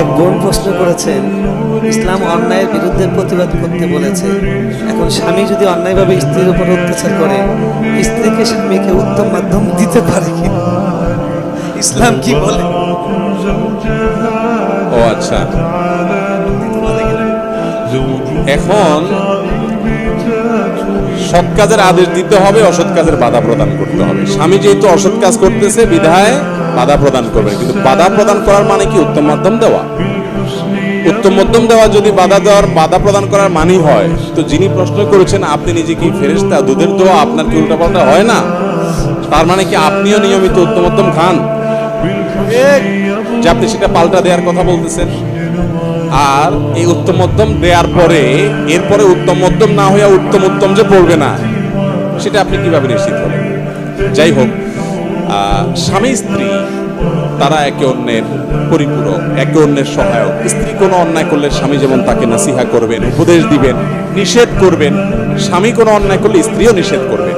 এক বোন প্রশ্ন করেছেন, ইসলাম অন্যায়ের বিরুদ্ধে প্রতিবাদ করতে বলেছে। এখন স্বামী যদি অন্যায়ভাবে স্ত্রীর উপর অত্যাচার করে, স্ত্রীকে স্বামীকে উত্তম মাধ্যম দিতে পারে কি? ইসলাম কি বলে? ও আচ্ছা। এখন সৎ কাজের আদেশ দিতে হবে, অসৎ কাজের বাধা প্রদান করতে হবে। স্বামী যেহেতু অসৎ কাজ করতেছে, বিধায় বাধা প্রদান করবে। কিন্তু বাধা প্রদান করার মানে কি? উত্তম মাধ্যম দেওয়া। উত্তম মধ্যম দেওয়া যদি বাধা দেওয়ার, বাধা প্রদান করার মানেই হয়। তো যিনি প্রশ্ন করেছেন, আপনি নিজে কি ফেরেস্তা দুধের দোয়া আপনার কি উল্টাপাল্টা হয় না? তার মানে কি আপনিও নিয়মিত উত্তম মধ্যম খান? যে আপনি সেটা পাল্টা দেওয়ার কথা বলতেছেন। আর এই উত্তম মধ্যম দেওয়ার পরে, এরপরে উত্তম মধ্যম না হইয়া উত্তম উত্তম যে পড়বে না, সেটা আপনি কীভাবে নিশ্চিত হবেন? যাই হোক স্বামী স্ত্রী, তারা একে অন্যের পরিপূরক, একে অন্যের সহায়ক। স্ত্রী কোনো অন্যায় করলে স্বামী যেমন তাকে নাসিহা করবেন, উপদেশ দিবেন, নিষেধ করবেন, স্বামী কোনো অন্যায় করলে স্ত্রীও নিষেধ করবেন।